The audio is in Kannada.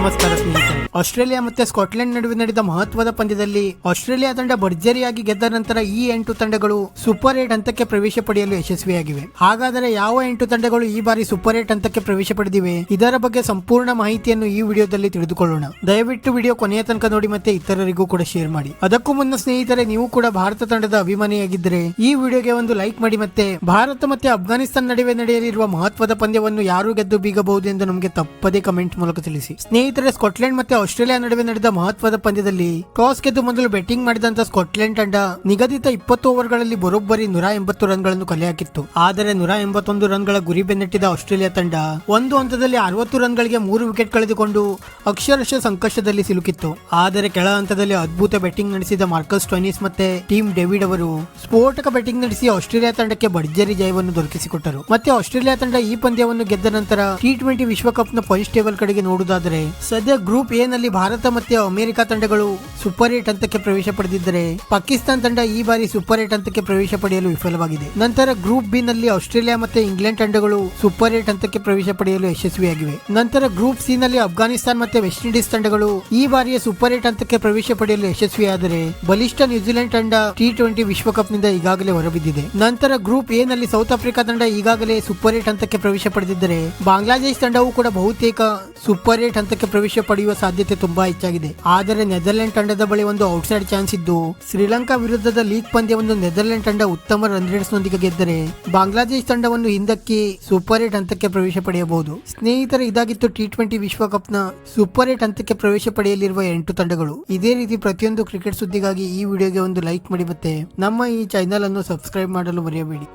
ನಮಸ್ಕಾರ ಸ್ನೇಹಿತರೆ ಆಸ್ಟ್ರೇಲಿಯಾ ಮತ್ತೆ ಸ್ಕಾಟ್ಲೆಂಡ್ ನಡುವೆ ನಡೆದ ಮಹತ್ವದ ಪಂದ್ಯದಲ್ಲಿ ಆಸ್ಟ್ರೇಲಿಯಾ ತಂಡ ಭರ್ಜರಿಯಾಗಿ ಗೆದ್ದ ನಂತರ ಈ ಎಂಟು ತಂಡಗಳು ಸೂಪರ್ ಏಟ್ ಹಂತಕ್ಕೆ ಪ್ರವೇಶ ಪಡೆಯಲು ಯಶಸ್ವಿಯಾಗಿವೆ. ಹಾಗಾದರೆ ಯಾವ ಎಂಟು ತಂಡಗಳು ಈ ಬಾರಿ ಸೂಪರ್ ಏಟ್ ಹಂತಕ್ಕೆ ಪ್ರವೇಶ ಪಡೆದಿವೆ? ಇದರ ಬಗ್ಗೆ ಸಂಪೂರ್ಣ ಮಾಹಿತಿಯನ್ನು ಈ ವಿಡಿಯೋದಲ್ಲಿ ತಿಳಿದುಕೊಳ್ಳೋಣ. ದಯವಿಟ್ಟು ವಿಡಿಯೋ ಕೊನೆಯ ತನಕ ನೋಡಿ ಮತ್ತೆ ಇತರರಿಗೂ ಕೂಡ ಶೇರ್ ಮಾಡಿ. ಅದಕ್ಕೂ ಮುನ್ನ ಸ್ನೇಹಿತರೆ, ನೀವು ಕೂಡ ಭಾರತ ತಂಡದ ಅಭಿಮಾನಿಯಾಗಿದ್ದರೆ ಈ ವಿಡಿಯೋಗೆ ಒಂದು ಲೈಕ್ ಮಾಡಿ ಮತ್ತೆ ಭಾರತ ಮತ್ತೆ ಅಫ್ಘಾನಿಸ್ತಾನ್ ನಡುವೆ ನಡೆಯಲಿರುವ ಮಹತ್ವದ ಪಂದ್ಯವನ್ನು ಯಾರು ಗೆದ್ದು ಬೀಗಬಹುದು ಎಂದು ನಮಗೆ ತಪ್ಪದೇ ಕಮೆಂಟ್ ಮೂಲಕ ತಿಳಿಸಿ. ಸ್ನೇಹಿತರೆ, ಸ್ಕಾಟ್ಲೆಂಡ್ ಮತ್ತೆ ಆಸ್ಟ್ರೇಲಿಯಾ ನಡುವೆ ನಡೆದ ಮಹತ್ವದ ಪಂದ್ಯದಲ್ಲಿ ಟಾಸ್ ಗೆದ್ದು ಮೊದಲು ಬ್ಯಾಟಿಂಗ್ ಮಾಡಿದಂತ ಸ್ಕಾಟ್ಲೆಂಡ್ ತಂಡ ನಿಗದಿತ ಇಪ್ಪತ್ತು ಓವರ್ಗಳಲ್ಲಿ ಬರೋಬ್ಬರಿ ನೂರ ಎಂಬತ್ತು ರನ್ಗಳನ್ನು ಕಲೆ ಹಾಕಿತ್ತು ಆದರೆ ನೂರ ಎಂಬತ್ತೊಂದು ರನ್ಗಳ ಗುರಿ ಬೆನ್ನಟ್ಟಿದ ಆಸ್ಟ್ರೇಲಿಯಾ ತಂಡ ಒಂದು ಹಂತದಲ್ಲಿ ಅರವತ್ತು ರನ್ಗಳಿಗೆ ಮೂರು ವಿಕೆಟ್ ಕಳೆದುಕೊಂಡು ಅಕ್ಷರಶಃ ಸಂಕಷ್ಟದಲ್ಲಿ ಸಿಲುಕಿತ್ತು. ಆದರೆ ಕೆಳ ಹಂತದಲ್ಲಿ ಅದ್ಭುತ ಬ್ಯಾಟಿಂಗ್ ನಡೆಸಿದ ಮಾರ್ಕಸ್ ಟೊನಿಸ್ ಮತ್ತೆ ಟೀಮ್ ಡೇವಿಡ್ ಅವರು ಸ್ಫೋಟಕ ಬ್ಯಾಟಿಂಗ್ ನಡೆಸಿ ಆಸ್ಟ್ರೇಲಿಯಾ ತಂಡಕ್ಕೆ ಭರ್ಜರಿ ಜಯವನ್ನು ದೊರಕಿಸಿಕೊಟ್ಟರು. ಮತ್ತೆ ಆಸ್ಟ್ರೇಲಿಯಾ ತಂಡ ಈ ಪಂದ್ಯವನ್ನು ಗೆದ್ದ ನಂತರ ಟಿ ಟ್ವೆಂಟಿ ವಿಶ್ವಕಪ್ನ ಫಸ್ಟ್ ಟೇಬಲ್ ಕಡೆಗೆ ನೋಡುವುದಾದರೆ ಸದ್ಯ ಗ್ರೂಪ್ ಎ ಭಾರತ ಮತ್ತೆ ಅಮೆರಿಕ ತಂಡಗಳು ಸೂಪರ್ ಏಟ್ ಹಂತಕ್ಕೆ ಪ್ರವೇಶ ಪಡೆದಿದ್ದರೆ ಪಾಕಿಸ್ತಾನ ತಂಡ ಈ ಬಾರಿ ಸೂಪರ್ ಏಟ್ ಹಂತಕ್ಕೆ ಪ್ರವೇಶ ಪಡೆಯಲು ವಿಫಲವಾಗಿದೆ. ನಂತರ ಗ್ರೂಪ್ ಬಿ ನಲ್ಲಿ ಆಸ್ಟ್ರೇಲಿಯಾ ಮತ್ತೆ ಇಂಗ್ಲೆಂಡ್ ತಂಡಗಳು ಸೂಪರ್ ಏಟ್ ಹಂತಕ್ಕೆ ಪ್ರವೇಶ ಪಡೆಯಲು ಯಶಸ್ವಿಯಾಗಿವೆ. ನಂತರ ಗ್ರೂಪ್ ಸಿ ನಲ್ಲಿ ಅಫ್ಘಾನಿಸ್ತಾನ ಮತ್ತೆ ವೆಸ್ಟ್ ಇಂಡೀಸ್ ತಂಡಗಳು ಈ ಬಾರಿಯ ಸೂಪರ್ ಏಟ್ ಹಂತಕ್ಕೆ ಪ್ರವೇಶ ಪಡೆಯಲು ಯಶಸ್ವಿಯಾದರೆ ಬಲಿಷ್ಠ ನ್ಯೂಜಿಲೆಂಡ್ ತಂಡ ಟಿ ಟ್ವೆಂಟಿ ವಿಶ್ವಕಪ್ನಿಂದ ಈಗಾಗಲೇ ಹೊರಬಿದ್ದಿದೆ. ನಂತರ ಗ್ರೂಪ್ ಎ ನಲ್ಲಿ ಸೌತ್ ಆಫ್ರಿಕಾ ತಂಡ ಈಗಾಗಲೇ ಸೂಪರ್ ಏಟ್ ಹಂತಕ್ಕೆ ಪ್ರವೇಶ ಪಡೆದಿದ್ದರೆ ಬಾಂಗ್ಲಾದೇಶ್ ತಂಡವು ಕೂಡ ಬಹುತೇಕ ಸೂಪರ್ ಏಟ್ ಹಂತಕ್ಕೆ ಪ್ರವೇಶ ಪಡೆಯುವ ಸಾಧ್ಯತೆ ತುಂಬಾ ಹೆಚ್ಚಾಗಿದೆ. ಆದರೆ ನೆದರ್ಲೆಂಡ್ ತಂಡದ ಬಳಿ ಒಂದು ಔಟ್ಸೈಡ್ ಚಾನ್ಸ್ ಇದ್ದು, ಶ್ರೀಲಂಕಾ ವಿರುದ್ಧದ ಲೀಗ್ ಪಂದ್ಯವನ್ನು ನೆದರ್ಲೆಂಡ್ ತಂಡ ಉತ್ತಮ ರನ್ ರೇಟ್ಸ್ ನೊಂದಿಗೆ ಗೆದ್ದರೆ ಬಾಂಗ್ಲಾದೇಶ್ ತಂಡವನ್ನು ಹಿಂದಕ್ಕೆ ಸೂಪರ್ ಏಟ್ ಹಂತಕ್ಕೆ ಪ್ರವೇಶ ಪಡೆಯಬಹುದು. ಸ್ನೇಹಿತರೆ, ಇದಾಗಿತ್ತು ಟಿ ಟ್ವೆಂಟಿ ವಿಶ್ವಕಪ್ನ ಸೂಪರ್ ಏಟ್ ಹಂತಕ್ಕೆ ಪ್ರವೇಶ ಪಡೆಯಲಿರುವ ಎಂಟು ತಂಡಗಳು. ಇದೇ ರೀತಿ ಪ್ರತಿಯೊಂದು ಕ್ರಿಕೆಟ್ ಸುದ್ದಿಗಾಗಿ ಈ ವಿಡಿಯೋಗೆ ಒಂದು ಲೈಕ್ ಮಾಡಿ ಮತ್ತೆ ನಮ್ಮ ಈ ಚಾನೆಲ್ ಅನ್ನು ಸಬ್ಸ್ಕ್ರೈಬ್ ಮಾಡಲು ಮರೆಯಬೇಡಿ.